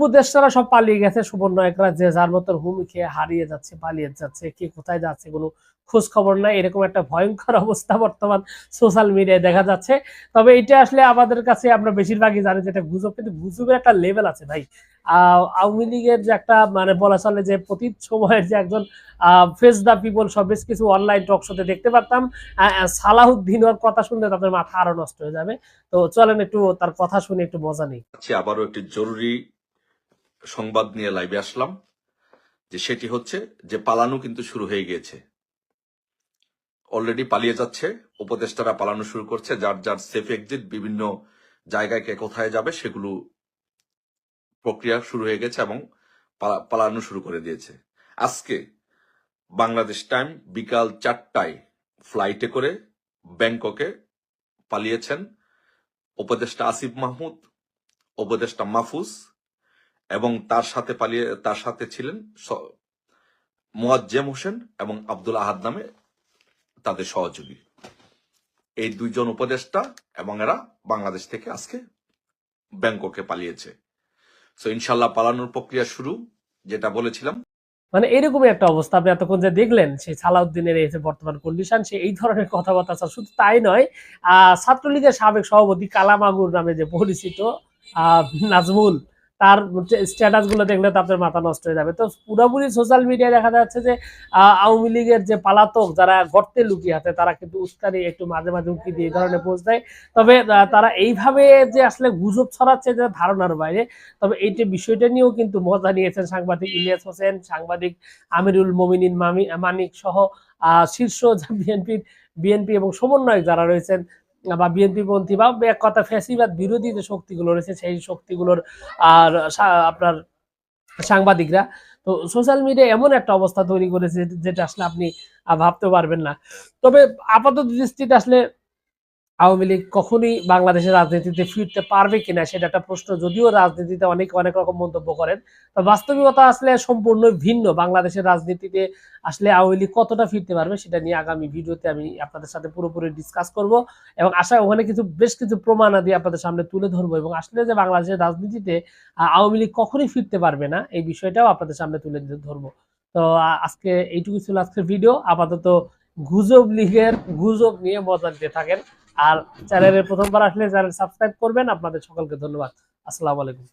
উপদেষ্টারা সব পালিয়ে গেছে সুবর্ণয়করা যে যার মতন হুমি খেয়ে হারিয়ে যাচ্ছে, পালিয়ে যাচ্ছে, কে কোথায় যাচ্ছে কোনো খোঁজ খবর নাই, এরকম একটা ভয়ঙ্কর অবস্থা বর্তমান সোশ্যাল মিডিয়ায় দেখা যাচ্ছে। তবে এটা আসলে আমাদের কাছে আমরা বেশিরভাগই জানি যেটা গুজব, কিন্তু গুজবের একটা লেভেল আছে ভাই। আওয়ামী লীগের যে একটা মানে বলা চলে যে প্রতি সময়ের যে একজন ফেস দ্য পিপল সব বেশ কিছু অনলাইন টক শোতে দেখতে পারতাম। সালাহুদ্দিন ওর কথা শুনলে তাদের মাথা আরও নষ্ট হয়ে যাবে। তো চলেন একটু তার কথা শুনে একটু মজা নিই। আজকে আবারও একটি জরুরি সংবাদ নিয়ে লাইভে আসলাম, যে সেটি হচ্ছে যে পালানো কিন্তু শুরু হয়ে গিয়েছে। অলরেডি পালিয়ে যাচ্ছে, উপদেষ্টারা পালানো শুরু করছে, যার যার সেফ এক্সিট বিভিন্ন জায়গায় কে কোথায় যাবে সেগুলো প্রক্রিয়া শুরু হয়ে গেছে এবং পালা- পালানো শুরু করে দিয়েছে। আজকে বাংলাদেশ টাইম বিকাল চারটায় ফ্লাইটে করে ব্যাংককে পালিয়েছেন উপদেষ্টা আসিফ মাহমুদ, উপদেষ্টা মাহফুজ এবং তার সাথে পালিয়ে, তার সাথে ছিলেন মোয়াজ্জেম হোসেন এবং আব্দুল আহাদ নামে তাদের সহযোগী। এই দুইজন উপদেষ্টা এবং এরা বাংলাদেশ থেকে আজকে ব্যাংককে পালিয়েছে। সো ইনশাল্লাহ পালানোর প্রক্রিয়া শুরু, যেটা বলেছিলাম। মানে এরকমই একটা অবস্থা। আপনি এতক্ষণ যে দেখলেন সেই সালাউদ্দিনের এই যে বর্তমান কন্ডিশন সে এই ধরনের কথাবার্তা। শুধু তাই নয় ছাত্রলীগের সাবেক সভাপতি কালামাগুর নামে যে পরিচিত নাজমুল তার স্ট্যাটাসগুলো দেখলে তো আপনার মাথা নষ্ট হয়ে যাবে। তো পুরোপুরি সোশ্যাল মিডিয়ায় দেখা যাচ্ছে যে আওয়ামী লীগের যে পালাতক যারা গর্তে লুকিয়ে আছে, তারা কিন্তু উস্কানি একটু মাঝে মাঝে উঁকি দিয়ে এই ধরনের পোস্ট দেয়। তবে তারা এইভাবে যে আসলে গুজব ছড়াচ্ছে যে ধারণার বাইরে, তবে এইটা বিষয়টা নিয়েও কিন্তু মজা নিয়েছেন সাংবাদিক ইলিয়াস হোসেন, সাংবাদিক আমিরুল মমিনিন মামি, মানিক সহ শীর্ষ বিএনপির বিএনপি এবং সমন্বয়ক যারা রয়েছেন বা বিএনপি পন্থী বা এক কথা ফ্যাসিবাদ বিরোধী যে শক্তিগুলো রয়েছে, সেই শক্তিগুলোর আর আপনার সাংবাদিকরা। তো সোশ্যাল মিডিয়া এমন একটা অবস্থা তৈরি করেছে যেটা আসলে আপনি ভাবতে পারবেন না। তবে আপাতত দৃষ্টিতে আসলে আওয়ামী লীগ কখনই বাংলাদেশের রাজনীতিতে ফিরতে পারবে কিনা সেটা একটা প্রশ্ন। যদিও রাজনীতিতে অনেক অনেক রকম মন্তব্য করেন তো বাস্তবিকতা আসলে সম্পূর্ণ ভিন্ন। বাংলাদেশের রাজনীতিতে আসলে আওয়ামী লীগ কতটা ফিরতে পারবে সেটা নিয়ে আগামী ভিডিওতে আমি আপনাদের সাথে পুরোপুরি ডিসকাস করব এবং আশা ওখানে কিছু, বেশ কিছু প্রমাণাদি আপনাদের সামনে তুলে ধরবো এবং আসলে যে বাংলাদেশের রাজনীতিতে আওয়ামী লীগ কখনই ফিরতে পারবে না এই বিষয়টাও আপনাদের সামনে তুলে ধরবো। তো আজকে এইটুকু ছিল আজকের ভিডিও। আপাতত গুজব লীগের গুজব নিয়ে মজা দিতে থাকেন। আর চ্যানেলের প্রথমবার আসলে চ্যানেল সাবস্ক্রাইব করবেন আপনাদের সকলকে ধন্যবাদ। আসসালামু আলাইকুম।